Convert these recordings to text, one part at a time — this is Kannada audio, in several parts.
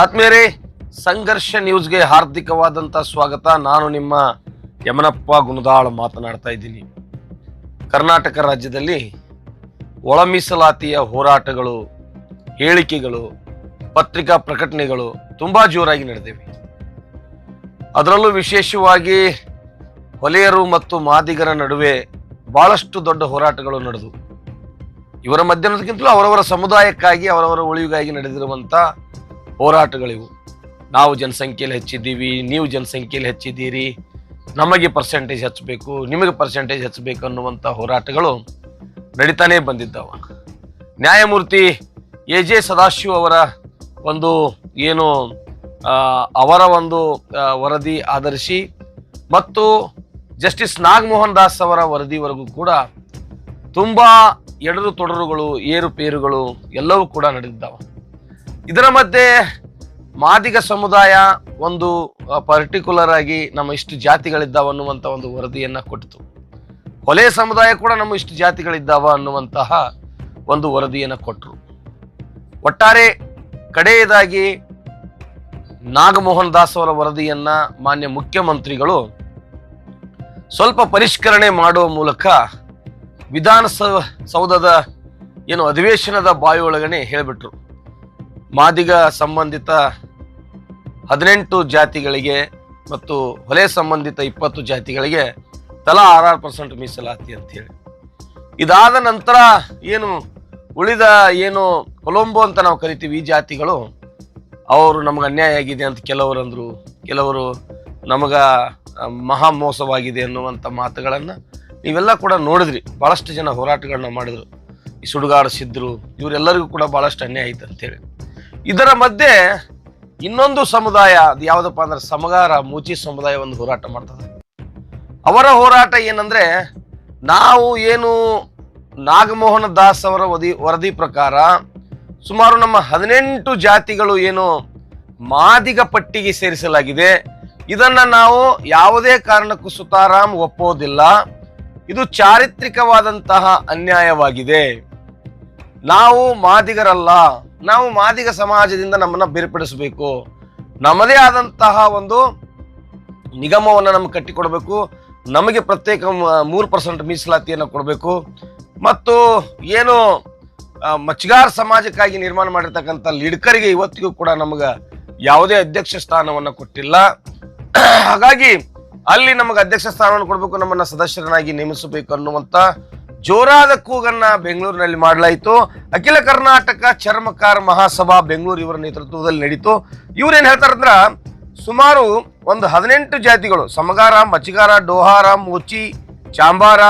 ಆತ್ಮೀಯರೇ, ಸಂಘರ್ಷ ನ್ಯೂಸ್ಗೆ ಹಾರ್ದಿಕವಾದಂಥ ಸ್ವಾಗತ. ನಾನು ನಿಮ್ಮ ಯಮನಪ್ಪ ಗುಣದಾಳ್ ಮಾತನಾಡ್ತಾ ಇದ್ದೀನಿ. ಕರ್ನಾಟಕ ರಾಜ್ಯದಲ್ಲಿ ಒಳ ಮೀಸಲಾತಿಯ ಹೋರಾಟಗಳು, ಹೇಳಿಕೆಗಳು, ಪತ್ರಿಕಾ ಪ್ರಕಟಣೆಗಳು ತುಂಬಾ ಜೋರಾಗಿ ನಡೆದಿವೆ. ಅದರಲ್ಲೂ ವಿಶೇಷವಾಗಿ ಹೊಲೆಯರು ಮತ್ತು ಮಾದಿಗರ ನಡುವೆ ಬಹಳಷ್ಟು ದೊಡ್ಡ ಹೋರಾಟಗಳು ನಡೆದು, ಇವರ ಮಧ್ಯಾಹ್ನದಕ್ಕಿಂತಲೂ ಅವರವರ ಸಮುದಾಯಕ್ಕಾಗಿ, ಅವರವರ ಉಳಿವಿಗಾಗಿ ನಡೆದಿರುವಂಥ ಹೋರಾಟಗಳಿವು. ನಾವು ಜನಸಂಖ್ಯೆಯಲ್ಲಿ ಹೆಚ್ಚಿದ್ದೀವಿ, ನೀವು ಜನಸಂಖ್ಯೆಯಲ್ಲಿ ಹೆಚ್ಚಿದ್ದೀರಿ, ನಮಗೆ ಪರ್ಸೆಂಟೇಜ್ ಹೆಚ್ಚಬೇಕು, ನಿಮಗೆ ಪರ್ಸೆಂಟೇಜ್ ಹೆಚ್ಚಬೇಕು ಅನ್ನುವಂಥ ಹೋರಾಟಗಳು ನಡೀತಾನೇ ಬಂದಿದ್ದಾವ. ನ್ಯಾಯಮೂರ್ತಿ ಎ ಜೆ ಸದಾಶಿವ ಅವರ ಒಂದು ಏನು ಅವರ ಒಂದು ವರದಿ ಆಧರಿಸಿ ಮತ್ತು ಜಸ್ಟಿಸ್ ನಾಗಮೋಹನ್ ದಾಸ್ ಅವರ ವರದಿವರೆಗೂ ಕೂಡ ತುಂಬ ಎಡರು ತೊಡರುಗಳು, ಏರುಪೇರುಗಳು ಎಲ್ಲವೂ ಕೂಡ ನಡೆದಿದ್ದಾವೆ. ಇದರ ಮಧ್ಯೆ ಮಾದಿಗ ಸಮುದಾಯ ಒಂದು ಪರ್ಟಿಕ್ಯುಲರ್ ಆಗಿ ನಮ್ಮ ಇಷ್ಟು ಜಾತಿಗಳಿದ್ದಾವ ಅನ್ನುವಂಥ ಒಂದು ವರದಿಯನ್ನ ಕೊಟ್ಟಿತು. ಕೊಲೆ ಸಮುದಾಯ ಕೂಡ ನಮ್ಮ ಇಷ್ಟು ಜಾತಿಗಳಿದ್ದಾವ ಅನ್ನುವಂತಹ ಒಂದು ವರದಿಯನ್ನು ಕೊಟ್ಟರು ಒಟ್ಟಾರೆ ಕಡೆಯದಾಗಿ ನಾಗಮೋಹನ್ ದಾಸ್ ಅವರ ವರದಿಯನ್ನ ಮಾನ್ಯ ಮುಖ್ಯಮಂತ್ರಿಗಳು ಸ್ವಲ್ಪ ಪರಿಷ್ಕರಣೆ ಮಾಡುವ ಮೂಲಕ ವಿಧಾನಸೌ ಸೌಧದ ಏನು ಅಧಿವೇಶನದ ಬಾಯಿಯೊಳಗನೆ ಹೇಳಿಬಿಟ್ರು. ಮಾದಿಗ ಸಂಬಂಧಿತ ಹದಿನೆಂಟು ಜಾತಿಗಳಿಗೆ ಮತ್ತು ಹೊಲೆ ಸಂಬಂಧಿತ ಇಪ್ಪತ್ತು ಜಾತಿಗಳಿಗೆ ತಲಾ ಆರಾರು ಪರ್ಸೆಂಟ್ ಮೀಸಲಾತಿ ಅಂತ ಹೇಳಿ. ಇದಾದ ನಂತರ ಏನು ಉಳಿದ ಏನು ಕೊಲಂಬೋ ಅಂತ ನಾವು ಕರಿತೀವಿ ಈ ಜಾತಿಗಳು, ಅವರು ನಮಗೆ ಅನ್ಯಾಯ ಆಗಿದೆ ಅಂತ ಕೆಲವರು ಅಂದರು ಕೆಲವರು ನಮಗ ಮಹಾ ಮೋಸವಾಗಿದೆ ಅನ್ನುವಂಥ ಮಾತುಗಳನ್ನು ನೀವೆಲ್ಲ ಕೂಡ ನೋಡಿದ್ರಿ. ಭಾಳಷ್ಟು ಜನ ಹೋರಾಟಗಳನ್ನ ಮಾಡಿದ್ರು. ಈ ಸುಡುಗಾಡಿಸಿದ್ರು ಇವರೆಲ್ಲರಿಗೂ ಕೂಡ ಭಾಳಷ್ಟು ಅನ್ಯಾಯ ಆಯ್ತು ಅಂತೇಳಿ ಇದರ ಮಧ್ಯೆ ಇನ್ನೊಂದು ಸಮುದಾಯ, ಅದು ಯಾವುದಪ್ಪ ಅಂದ್ರೆ ಸಮಗಾರ, ಮೂಚಿ ಸಮುದಾಯ ಒಂದು ಹೋರಾಟ ಮಾಡ್ತದೆ. ಅವರ ಹೋರಾಟ ಏನಂದ್ರೆ, ನಾವು ಏನು ನಾಗಮೋಹನ ದಾಸ್ ಅವರ ವದಿ, ವರದಿ ಪ್ರಕಾರ ಸುಮಾರು ನಮ್ಮ ಹದಿನೆಂಟು ಜಾತಿಗಳು ಏನು ಮಾದಿಗ ಪಟ್ಟಿಗೆ ಸೇರಿಸಲಾಗಿದೆ. ಇದನ್ನ ನಾವು ಯಾವುದೇ ಕಾರಣಕ್ಕೂ ಸುತಾರಾಮ್ ಒಪ್ಪೋದಿಲ್ಲ. ಇದು ಚಾರಿತ್ರಿಕವಾದಂತಹ ಅನ್ಯಾಯವಾಗಿದೆ. ನಾವು ಮಾದಿಗರಲ್ಲ, ನಾವು ಮಾದಿಗ ಸಮಾಜದಿಂದ ನಮ್ಮನ್ನ ಬೇರ್ಪಡಿಸಬೇಕು. ನಮ್ಮದೇ ಆದಂತಹ ಒಂದು ನಿಗಮವನ್ನು ನಮ್ಗೆ ಕಟ್ಟಿಕೊಡಬೇಕು. ನಮಗೆ ಪ್ರತ್ಯೇಕ ಮೂರು ಪರ್ಸೆಂಟ್ ಮೀಸಲಾತಿಯನ್ನು ಕೊಡಬೇಕು. ಮತ್ತು ಏನು ಮಚ್ಗಾರ್ ಸಮಾಜಕ್ಕಾಗಿ ನಿರ್ಮಾಣ ಮಾಡಿರ್ತಕ್ಕಂಥ ಲಿಡ್ಕರಿಗೆ ಇವತ್ತಿಗೂ ಕೂಡ ನಮಗೆ ಯಾವುದೇ ಅಧ್ಯಕ್ಷ ಸ್ಥಾನವನ್ನು ಕೊಟ್ಟಿಲ್ಲ. ಹಾಗಾಗಿ ಅಲ್ಲಿ ನಮಗೆ ಅಧ್ಯಕ್ಷ ಸ್ಥಾನವನ್ನು ಕೊಡಬೇಕು, ನಮ್ಮನ್ನ ಸದಸ್ಯರನ್ನಾಗಿ ನೇಮಿಸಬೇಕು ಅನ್ನುವಂತ ಜೋರಾದ ಕೂಗನ್ನ ಬೆಂಗಳೂರಿನಲ್ಲಿ ಮಾಡಲಾಯಿತು. ಅಖಿಲ ಕರ್ನಾಟಕ ಚರ್ಮಕಾರ ಮಹಾಸಭಾ ಬೆಂಗಳೂರು ಇವರ ನೇತೃತ್ವದಲ್ಲಿ ನಡೀತು. ಇವ್ರೇನ್ ಹೇಳ್ತಾರಂದ್ರ ಸುಮಾರು ಒಂದು ಹದಿನೆಂಟು ಜಾತಿಗಳು, ಸಮಗಾರ, ಮಚ್ಚಿಗಾರ, ಡೋಹಾರ, ಮೂಚಿ, ಚಾಂಬಾರ,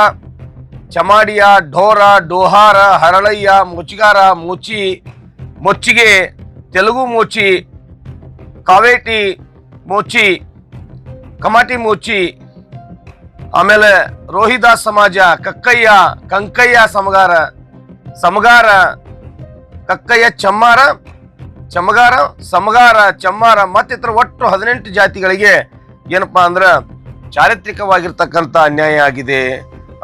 ಚಮಾಡಿಯ, ಢೋರ, ಡೋಹಾರ, ಹರಳಯ್ಯ, ಮುಚ್ಚಿಗಾರ, ಮುಚಿ, ಮೊಚ್ಚಿಗೆ, ತೆಲುಗು ಮೋಚಿ, ಕಾವೇಟಿ ಮೋಚಿ, ಕಮಾಟಿ ಮೂಚಿ ಆಮೇಲೆ ರೋಹಿದಾಸ್ ಸಮಾಜ, ಕಕ್ಕಯ್ಯ, ಕಂಕಯ್ಯ ಸಮಗಾರ ಸಮಗಾರ, ಕಕ್ಕಯ್ಯ ಚಮ್ಮಾರ, ಚಮಗಾರ, ಸಮಗಾರ ಚಮ್ಮಾರ ಮತ್ತಿತರ ಒಟ್ಟು ಹದಿನೆಂಟು ಜಾತಿಗಳಿಗೆ ಏನಪ್ಪಾ ಅಂದ್ರೆ ಚಾರಿತ್ರಿಕವಾಗಿರ್ತಕ್ಕಂಥ ಅನ್ಯಾಯ ಆಗಿದೆ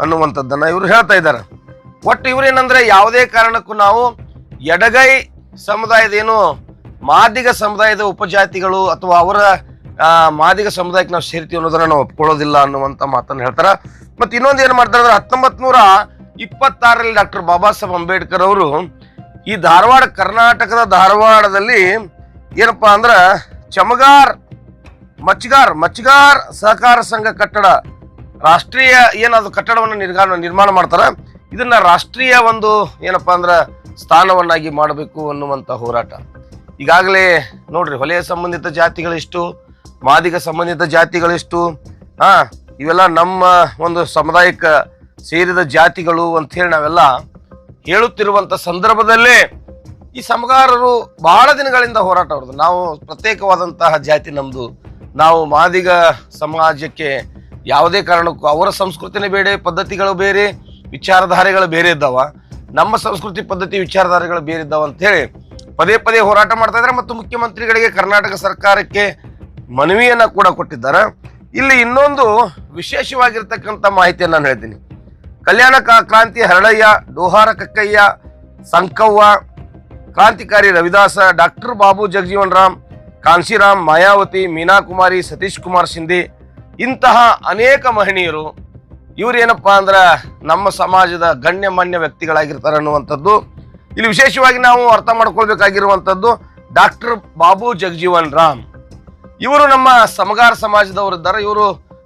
ಅನ್ನುವಂಥದ್ದನ್ನ ಇವರು ಹೇಳ್ತಾ ಇದ್ದಾರೆ. ಒಟ್ಟು ಇವ್ರೇನಂದ್ರೆ ಯಾವುದೇ ಕಾರಣಕ್ಕೂ ನಾವು ಎಡಗೈ ಸಮುದಾಯದ ಏನು ಮಾದಿಗ ಸಮುದಾಯದ ಉಪಜಾತಿಗಳು ಅಥವಾ ಅವರ ಮಾದಿಗ ಸಮುದಾಯಕ್ಕೆ ನಾವು ಸೇರ್ತೀವಿ ಅನ್ನೋದನ್ನ ನಾವು ಒಪ್ಕೊಳ್ಳೋದಿಲ್ಲ ಅನ್ನುವಂಥ ಮಾತನ್ನು ಹೇಳ್ತಾರೆ. ಮತ್ತು ಇನ್ನೊಂದು ಏನು ಮಾಡ್ತಾರೆ ಅಂದ್ರೆ ಹತ್ತೊಂಬತ್ ನೂರ ಇಪ್ಪತ್ತಾರರಲ್ಲಿ ಡಾಕ್ಟರ್ ಬಾಬಾ ಸಾಹೇಬ್ ಅಂಬೇಡ್ಕರ್ ಅವರು ಈ ಧಾರವಾಡ, ಕರ್ನಾಟಕದ ಧಾರವಾಡದಲ್ಲಿ ಏನಪ್ಪಾ ಅಂದ್ರೆ ಚಮಗಾರ್, ಮಚ್ಗಾರ್ ಮಚ್ಗಾರ್ ಸಹಕಾರ ಸಂಘ ಕಟ್ಟಡ, ರಾಷ್ಟ್ರೀಯ ಏನದು ಕಟ್ಟಡವನ್ನು ನಿರ್ಮಾಣ ನಿರ್ಮಾಣ ಮಾಡ್ತಾರೆ. ಇದನ್ನ ರಾಷ್ಟ್ರೀಯ ಒಂದು ಏನಪ್ಪಾ ಅಂದ್ರೆ ಸ್ಥಾನವನ್ನಾಗಿ ಮಾಡಬೇಕು ಅನ್ನುವಂತ ಹೋರಾಟ. ಈಗಾಗಲೇ ನೋಡ್ರಿ ಹೊಲೆಯ ಸಂಬಂಧಿತ ಜಾತಿಗಳಿಷ್ಟು ಮಾದಿಗ ಸಂಬಂಧಿತ ಜಾತಿಗಳೆಷ್ಟು? ಹಾ, ಇವೆಲ್ಲ ನಮ್ಮ ಒಂದು ಸಮುದಾಯಕ್ಕೆ ಸೇರಿದ ಜಾತಿಗಳು ಅಂತ ಹೇಳಿ ನಾವೆಲ್ಲ ಹೇಳುತ್ತಿರುವಂತ ಸಂದರ್ಭದಲ್ಲೇ ಈ ಸಮಗಾರರು ಬಹಳ ದಿನಗಳಿಂದ ಹೋರಾಟ ಅವ್ರದ್ದು ನಾವು ಪ್ರತ್ಯೇಕವಾದಂತಹ ಜಾತಿ ನಮ್ದು. ನಾವು ಮಾದಿಗ ಸಮಾಜಕ್ಕೆ ಯಾವುದೇ ಕಾರಣಕ್ಕೂ, ಅವರ ಸಂಸ್ಕೃತಿನೇ ಬೇರೆ, ಪದ್ಧತಿಗಳು ಬೇರೆ, ವಿಚಾರಧಾರೆಗಳು ಬೇರೆ ಇದ್ದಾವ. ನಮ್ಮ ಸಂಸ್ಕೃತಿ ಪದ್ಧತಿ, ವಿಚಾರಧಾರೆಗಳು ಬೇರೆ ಇದ್ದಾವ ಅಂತ ಹೇಳಿ ಪದೇ ಪದೇ ಹೋರಾಟ ಮಾಡ್ತಾ ಇದ್ದಾರೆ. ಮತ್ತು ಮುಖ್ಯಮಂತ್ರಿಗಳಿಗೆ, ಕರ್ನಾಟಕ ಸರ್ಕಾರಕ್ಕೆ ಮನವಿಯನ್ನ ಕೂಡ ಕೊಟ್ಟಿದ್ದಾರೆ. ಇಲ್ಲಿ ಇನ್ನೊಂದು ವಿಶೇಷವಾಗಿರ್ತಕ್ಕಂಥ ಮಾಹಿತಿಯನ್ನು ನಾನು ಹೇಳ್ತೀನಿ. ಕಲ್ಯಾಣ ಕ್ರಾಂತಿ ಹರಳಯ್ಯ ಡೋಹಾರ ಕಕ್ಕಯ್ಯ, ಸಂಕವ್ವ, ಕ್ರಾಂತಿಕಾರಿ ರವಿದಾಸ, ಡಾಕ್ಟರ್ ಬಾಬು ಜಗಜೀವನ್ ರಾಮ್, ಕಾಂಶಿರಾಮ್, ಮಾಯಾವತಿ ಮೀನಾ ಕುಮಾರಿ ಸತೀಶ್ ಕುಮಾರ್ ಸಿಂಧಿ ಇಂತಹ ಅನೇಕ ಮಹನೀಯರು ಇವರೇನಪ್ಪ ಅಂದ್ರೆ ನಮ್ಮ ಸಮಾಜದ ಗಣ್ಯ ಗಣ್ಯಮಾನ್ಯ ವ್ಯಕ್ತಿಗಳಾಗಿರ್ತಾರೆ ಅನ್ನುವಂಥದ್ದು. ಇಲ್ಲಿ ವಿಶೇಷವಾಗಿ ನಾವು ಅರ್ಥ ಮಾಡ್ಕೊಳ್ಬೇಕಾಗಿರುವಂಥದ್ದು ಡಾಕ್ಟರ್ ಬಾಬು ಜಗಜೀವನ್ ರಾಮ್. ಇವರು ನಮ್ಮ ಸಮಗಾರ ಸಮಾಜದವರು ಸಮಾಜದವರಿದ್ದಾರೆ ಇವರು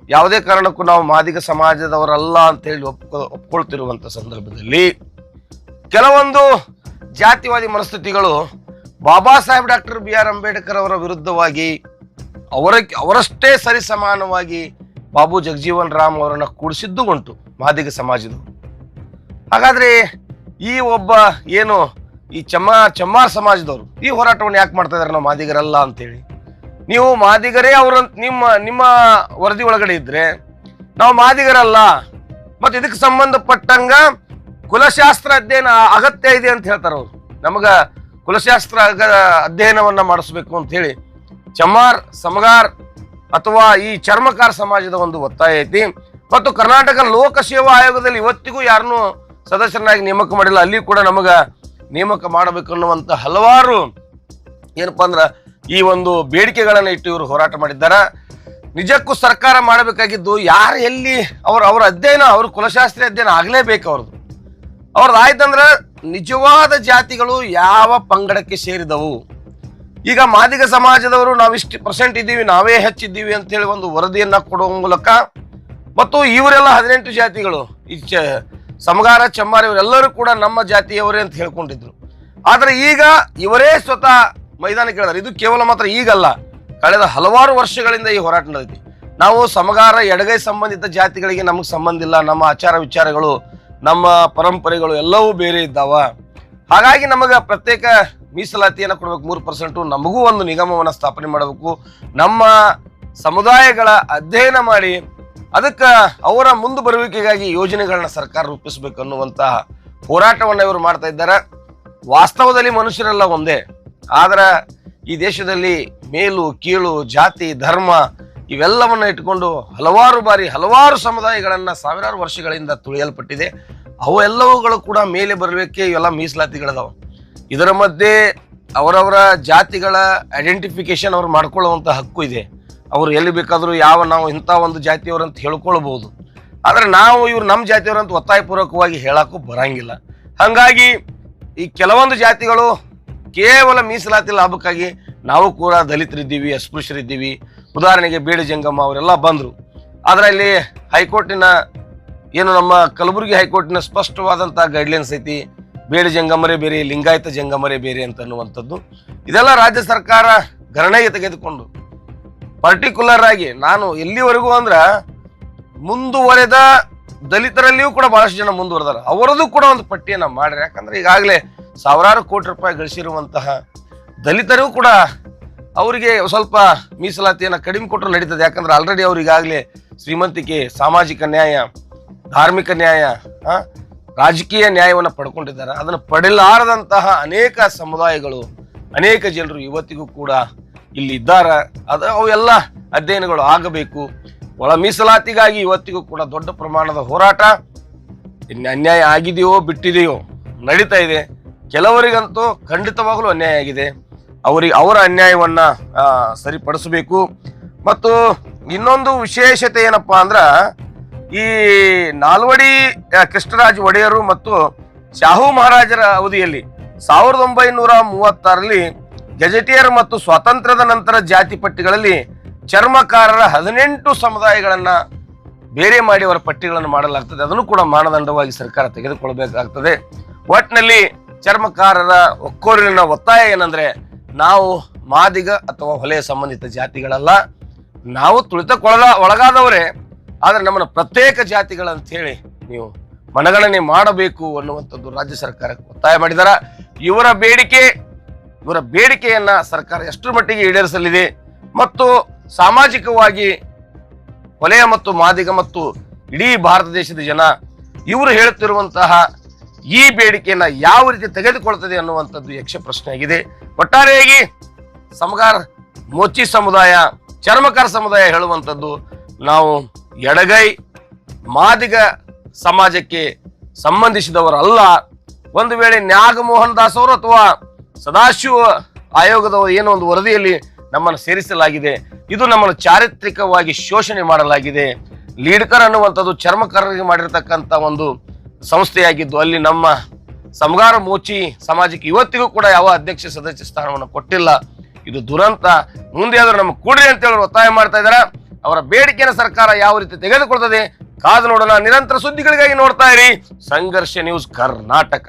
ಯಾವುದೇ ಕಾರಣಕ್ಕೂ ನಾವು ಮಾದಿಗ ಸಮಾಜದವರಲ್ಲ ಅಂತ ಹೇಳಿ ಒಪ್ಕೊ, ಒಪ್ಕೊಳ್ತಿರುವಂತ ಸಂದರ್ಭದಲ್ಲಿ ಕೆಲವೊಂದು ಜಾತಿವಾದಿ ಮನಸ್ಥಿತಿಗಳು Baba Saheb doctor B R Ambedkar ಅವರ ವಿರುದ್ಧವಾಗಿ ಅವರ, ಅವರಷ್ಟೇ ಸರಿ ಸಮಾನವಾಗಿ ಬಾಬು ಜಗಜೀವನ್ ರಾಮ್ ಅವರನ್ನು ಕೂಡಿಸಿದ್ದು ಉಂಟು ಮಾದಿಗ ಸಮಾಜದವರು ಹಾಗಾದ್ರೆ ಈ ಒಬ್ಬ ಏನು ಈ ಚಮ್ಮ ಚಮ್ಮಾರ್ ಸಮಾಜದವರು ಈ ಹೋರಾಟವನ್ನು ಯಾಕೆ ಮಾಡ್ತಾ ಇದಾರೆ ನಾವು ಮಾದಿಗರಲ್ಲ ಅಂತೇಳಿ ನೀವು ಮಾದಿಗರೇ ಅವರ ನಿಮ್ಮ ನಿಮ್ಮ ವರದಿ ಒಳಗಡೆ ಇದ್ರೆ ನಾವು ಮಾದಿಗರಲ್ಲ. ಮತ್ತೆ ಇದಕ್ಕೆ ಸಂಬಂಧಪಟ್ಟಂಗ ಕುಲಶಾಸ್ತ್ರ ಅಧ್ಯಯನ ಅಗತ್ಯ ಇದೆ ಅಂತ ಹೇಳ್ತಾರೆ ಅವರು. ನಮಗ ಕುಲಶಾಸ್ತ್ರ ಅಧ್ಯಯನವನ್ನ ಮಾಡಿಸ್ಬೇಕು ಅಂತ ಹೇಳಿ ಚಮ್ಮಾರ್, ಸಮಗಾರ್ ಅಥವಾ ಈ ಚರ್ಮಕಾರ ಸಮಾಜದ ಒಂದು ಒತ್ತಾಯ ಐತಿ. ಮತ್ತು ಕರ್ನಾಟಕ ಲೋಕಸೇವಾ ಆಯೋಗದಲ್ಲಿ ಇವತ್ತಿಗೂ ಯಾರನ್ನೂ ಸದಸ್ಯರನ್ನಾಗಿ ನೇಮಕ ಮಾಡಿಲ್ಲ. ಅಲ್ಲಿ ಕೂಡ ನಮಗ ನೇಮಕ ಮಾಡಬೇಕು ಅನ್ನುವಂತ ಹಲವಾರು ಏನಪ್ಪಾ ಅಂದ್ರ ಈ ಒಂದು ಬೇಡಿಕೆಗಳನ್ನ ಇಟ್ಟು ಇವರು ಹೋರಾಟ ಮಾಡಿದ್ದಾರೆ. ನಿಜಕ್ಕೂ ಸರ್ಕಾರ ಮಾಡಬೇಕಾಗಿದ್ದು ಯಾರು ಎಲ್ಲಿ ಅವ್ರ ಅವ್ರ ಅಧ್ಯಯನ, ಅವ್ರ ಕುಲಶಾಸ್ತ್ರೀಯ ಅಧ್ಯಯನ ಆಗಲೇಬೇಕು ಅವ್ರದ್ದು. ಅವ್ರದ್ದು ಆಯ್ತಂದ್ರೆ ನಿಜವಾದ ಜಾತಿಗಳು ಯಾವ ಪಂಗಡಕ್ಕೆ ಸೇರಿದವು? ಈಗ ಮಾದಿಗ ಸಮಾಜದವರು ನಾವಿಷ್ಟು ಪರ್ಸೆಂಟ್ ಇದ್ದೀವಿ, ನಾವೇ ಹೆಚ್ಚಿದ್ದೀವಿ ಅಂತ ಹೇಳಿ ಒಂದು ವರದಿಯನ್ನ ಕೊಡುವ ಮೂಲಕ ಮತ್ತು ಇವರೆಲ್ಲ ಹದಿನೆಂಟು ಜಾತಿಗಳು, ಈ ಚ ಸಮಗಾರ, ಚಮ್ಮಾರ ಇವರೆಲ್ಲರೂ ಕೂಡ ನಮ್ಮ ಜಾತಿಯವರೇ ಅಂತ ಹೇಳ್ಕೊಂಡಿದ್ರು. ಆದ್ರೆ ಈಗ ಇವರೇ ಸ್ವತಃ ಮೈದಾನಕ್ಕೆ ಇಳಿದಾರೆ ಇದು ಕೇವಲ ಮಾತ್ರ ಈಗಲ್ಲ. ಕಳೆದ ಹಲವಾರು ವರ್ಷಗಳಿಂದ ಈ ಹೋರಾಟ ನಡೆದಿದೆ. ನಾವು ಸಮಗಾರ ಎಡಗೈ ಸಂಬಂಧಿತ ಜಾತಿಗಳಿಗೆ ನಮಗೆ ಸಂಬಂಧ ಇಲ್ಲ. ನಮ್ಮ ಆಚಾರ ವಿಚಾರಗಳು, ನಮ್ಮ ಪರಂಪರೆಗಳು ಎಲ್ಲವೂ ಬೇರೆ ಇದ್ದಾವ. ಹಾಗಾಗಿ ನಮಗೆ ಪ್ರತ್ಯೇಕ ಮೀಸಲಾತಿಯನ್ನು ಕೊಡಬೇಕು. ಮೂರು ಪರ್ಸೆಂಟು ನಮಗೂ ಒಂದು ನಿಗಮವನ್ನು ಸ್ಥಾಪನೆ ಮಾಡಬೇಕು. ನಮ್ಮ ಸಮುದಾಯಗಳ ಅಧ್ಯಯನ ಮಾಡಿ ಅದಕ್ಕೆ ಅವರ ಮುಂದೆ ಬರುವಿಕೆಗಾಗಿ ಯೋಜನೆಗಳನ್ನ ಸರ್ಕಾರ ರೂಪಿಸಬೇಕು ಅನ್ನುವಂತಹ ಹೋರಾಟವನ್ನು ಇವರು ಮಾಡ್ತಾ ಇದ್ದಾರೆ. ವಾಸ್ತವದಲ್ಲಿ ಮನುಷ್ಯರೆಲ್ಲ ಒಂದೇ. ಆದ್ರೆ ಈ ದೇಶದಲ್ಲಿ ಮೇಲು, ಕೀಳು, ಜಾತಿ, ಧರ್ಮ ಇವೆಲ್ಲವನ್ನು ಇಟ್ಕೊಂಡು ಹಲವಾರು ಬಾರಿ ಹಲವಾರು ಸಮುದಾಯಗಳನ್ನ ಸಾವಿರಾರು ವರ್ಷಗಳಿಂದ ತುಳಿಯಲ್ಪಟ್ಟಿದೆ. ಅವೆಲ್ಲವುಗಳು ಕೂಡ ಮೇಲೆ ಬರಲಿಕ್ಕೆ ಇವೆಲ್ಲ ಮೀಸಲಾತಿಗಳದಾವ. ಇದರ ಮಧ್ಯೆ ಅವರವರ ಜಾತಿಗಳ ಐಡೆಂಟಿಫಿಕೇಶನ್ ಅವ್ರು ಮಾಡ್ಕೊಳ್ಳುವಂಥ ಹಕ್ಕು ಇದೆ. ಅವರು ಎಲ್ಲಿ ಬೇಕಾದರೂ ಯಾವ ನಾವು ಇಂಥ ಒಂದು ಜಾತಿಯವರು ಅಂತ ಹೇಳ್ಕೊಳ್ಬಹುದು ಆದ್ರೆ ನಾವು ಇವ್ರು ನಮ್ಮ ಜಾತಿಯವರು ಅಂತ ಒತ್ತಾಯಪೂರ್ವಕವಾಗಿ ಹೇಳಕ್ಕೂ ಬರಂಗಿಲ್ಲ. ಹಾಗಾಗಿ ಈ ಕೆಲವೊಂದು ಜಾತಿಗಳು ಕೇವಲ ಮೀಸಲಾತಿ ಲಾಭಕ್ಕಾಗಿ ನಾವು ಕೂಡ ದಲಿತರಿದ್ದೀವಿ, ಅಸ್ಪೃಶ್ಯರಿದ್ದೀವಿ. ಉದಾಹರಣೆಗೆ ಬೇಡ ಜಂಗಮ್ಮ ಅವರೆಲ್ಲ ಬಂದರು. ಅದರಲ್ಲಿ ಹೈಕೋರ್ಟಿನ ಏನು ನಮ್ಮ ಕಲಬುರಗಿ ಹೈಕೋರ್ಟಿನ ಸ್ಪಷ್ಟವಾದಂಥ ಗೈಡ್ಲೈನ್ಸ್ ಐತಿ, ಬೇಡ ಜಂಗಮರೇ ಬೇರೆ, ಲಿಂಗಾಯತ ಜಂಗಮರೇ ಬೇರೆ ಅಂತ ಅನ್ನುವಂಥದ್ದು. ಇದೆಲ್ಲ ರಾಜ್ಯ ಸರ್ಕಾರ ಗಣನೆಗೆ ತೆಗೆದುಕೊಂಡು ಪರ್ಟಿಕ್ಯುಲರ್ ಆಗಿ ನಾನು ಎಲ್ಲಿವರೆಗೂ ಅಂದ್ರೆ ಮುಂದುವರೆದ ದಲಿತರಲ್ಲಿಯೂ ಕೂಡ ಬಹಳಷ್ಟು ಜನ ಮುಂದುವರೆದಾರ. ಅವರದು ಕೂಡ ಒಂದು ಪಟ್ಟಿಯನ್ನ ಮಾಡ್ರಿ ಯಾಕಂದ್ರೆ ಈಗಾಗಲೇ ಸಾವಿರಾರು ಕೋಟಿ ರೂಪಾಯಿ ಗಳಿಸಿರುವಂತಹ ದಲಿತರು ಕೂಡ ಅವರಿಗೆ ಸ್ವಲ್ಪ ಮೀಸಲಾತಿಯನ್ನು ಕಡಿಮೆ ಕೊಟ್ಟರು ನಡೀತದೆ. ಯಾಕಂದ್ರೆ ಆಲ್ರೆಡಿ ಅವರು ಈಗಾಗಲೇ ಶ್ರೀಮಂತಿಕೆ, ಸಾಮಾಜಿಕ ನ್ಯಾಯ, ಧಾರ್ಮಿಕ ನ್ಯಾಯ ರಾಜಕೀಯ ನ್ಯಾಯವನ್ನು ಪಡ್ಕೊಂಡಿದ್ದಾರೆ. ಅದನ್ನು ಪಡೆಯಲಾರದಂತಹ ಅನೇಕ ಸಮುದಾಯಗಳು, ಅನೇಕ ಜನರು ಇವತ್ತಿಗೂ ಕೂಡ ಇಲ್ಲಿ ಇದ್ದಾರೆ. ಅದು ಅವೆಲ್ಲ ಅಧ್ಯಯನಗಳು ಆಗಬೇಕು. ಒಳ ಮೀಸಲಾತಿಗಾಗಿ ಇವತ್ತಿಗೂ ಕೂಡ ದೊಡ್ಡ ಪ್ರಮಾಣದ ಹೋರಾಟ ಅನ್ಯಾಯ ಆಗಿದೆಯೋ ಬಿಟ್ಟಿದೆಯೋ ನಡೀತಾ ಇದೆ. ಕೆಲವರಿಗಂತೂ ಖಂಡಿತವಾಗಲೂ ಅನ್ಯಾಯ ಆಗಿದೆ. ಅವರಿಗೆ ಅವರ ಅನ್ಯಾಯವನ್ನ ಸರಿಪಡಿಸಬೇಕು. ಮತ್ತು ಇನ್ನೊಂದು ವಿಶೇಷತೆ ಏನಪ್ಪಾ ಅಂದ್ರೆ, ಈ ನಾಲ್ವಡಿ ಕೃಷ್ಣರಾಜ ಒಡೆಯರು ಮತ್ತು ಶಾಹು ಮಹಾರಾಜರ ಅವಧಿಯಲ್ಲಿ ಸಾವಿರದ ಒಂಬೈನೂರ ಮೂವತ್ತಾರಲ್ಲಿ ಗೆಜೆಟಿಯರ್ ಮತ್ತು ಸ್ವಾತಂತ್ರ್ಯದ ನಂತರ ಜಾತಿ ಪಟ್ಟಿಗಳಲ್ಲಿ ಚರ್ಮಕಾರರ ಹದಿನೆಂಟು ಸಮುದಾಯಗಳನ್ನು ಬೇರೆ ಮಾಡಿ ಅವರ ಪಟ್ಟಿಗಳನ್ನು ಮಾಡಲಾಗ್ತದೆ. ಅದನ್ನು ಕೂಡ ಮಾನದಂಡವಾಗಿ ಸರ್ಕಾರ ತೆಗೆದುಕೊಳ್ಳಬೇಕಾಗ್ತದೆ ಒಟ್ಟಿನಲ್ಲಿ ಚರ್ಮಕಾರರ ಒಕ್ಕೋರಿನ ಒತ್ತಾಯ ಏನಂದ್ರೆ, ನಾವು ಮಾದಿಗ ಅಥವಾ ಹೊಲೆಯ ಸಂಬಂಧಿತ ಜಾತಿಗಳಲ್ಲ, ನಾವು ತುಳಿತಕ್ಕೊಳಗ ಒಳಗಾದವರೇ, ಆದ್ರೆ ನಮ್ಮನ್ನು ಪ್ರತ್ಯೇಕ ಜಾತಿಗಳಂತ ಹೇಳಿ ನೀವು ಮನಗಣನೆ ಮಾಡಬೇಕು ಅನ್ನುವಂಥದ್ದು ರಾಜ್ಯ ಸರ್ಕಾರಕ್ಕೆ ಒತ್ತಾಯ ಮಾಡಿದಾರ. ಇವರ ಬೇಡಿಕೆ, ಇವರ ಬೇಡಿಕೆಯನ್ನ ಸರ್ಕಾರ ಎಷ್ಟು ಮಟ್ಟಿಗೆ ಈಡೇರಿಸಲಿದೆ ಮತ್ತು ಸಾಮಾಜಿಕವಾಗಿ ಹೊಲೆಯ ಮತ್ತು ಮಾದಿಗ ಮತ್ತು ಇಡೀ ಭಾರತ ದೇಶದ ಜನ ಇವರು ಹೇಳುತ್ತಿರುವಂತಹ ಈ ಬೇಡಿಕೆಯನ್ನ ಯಾವ ರೀತಿ ತೆಗೆದುಕೊಳ್ತದೆ ಅನ್ನುವಂಥದ್ದು ಯಕ್ಷ ಪ್ರಶ್ನೆ ಆಗಿದೆ. ಒಟ್ಟಾರೆಯಾಗಿ ಸಮಗಾರ, ಮೋಚಿ ಸಮುದಾಯ, ಚರ್ಮಕಾರ ಸಮುದಾಯ ಹೇಳುವಂಥದ್ದು ನಾವು ಎಡಗೈ ಮಾದಿಗ ಸಮಾಜಕ್ಕೆ ಸಂಬಂಧಿಸಿದವರಲ್ಲ. ಒಂದು ವೇಳೆ ನ್ಯಾಗಮೋಹನ್ ದಾಸ್ ಅವರು ಅಥವಾ ಸದಾಶಿವ ಆಯೋಗದವರು ಏನೋ ಒಂದು ವರದಿಯಲ್ಲಿ ನಮ್ಮನ್ನು ಸೇರಿಸಲಾಗಿದೆ. ಇದು ನಮ್ಮನ್ನು ಚಾರಿತ್ರಿಕವಾಗಿ ಶೋಷಣೆ ಮಾಡಲಾಗಿದೆ. ಲೀಡ್ಕರ್ ಅನ್ನುವಂಥದ್ದು ಚರ್ಮಕಾರರಿಗೆ ಮಾಡಿರ್ತಕ್ಕಂಥ ಒಂದು ಸಂಸ್ಥೆಯಾಗಿದ್ದು ಅಲ್ಲಿ ನಮ್ಮ ಸಮಗಾರ ಮೋಚಿ ಸಮಾಜಕ್ಕೆ ಇವತ್ತಿಗೂ ಕೂಡ ಯಾವ ಅಧ್ಯಕ್ಷ ಸದಸ್ಯ ಸ್ಥಾನವನ್ನು ಕೊಟ್ಟಿಲ್ಲ. ಇದು ದುರಂತ. ಮುಂದೆ ಆದರೂ ನಮ್ಮ ಕೂಡ್ರಿ ಅಂತ ಹೇಳಿ ಒತ್ತಾಯ ಮಾಡ್ತಾ ಇದ್ದಾರೆ ಅವರ ಬೇಡಿಕೆಯನ್ನು ಸರ್ಕಾರ ಯಾವ ರೀತಿ ತೆಗೆದುಕೊಳ್ತದೆ ಕಾದು ನೋಡೋಣ. ನಿರಂತರ ಸುದ್ದಿಗಳಿಗಾಗಿ ನೋಡ್ತಾ ಇರಿ. ಸಂಘರ್ಷ ನ್ಯೂಸ್ ಕರ್ನಾಟಕ.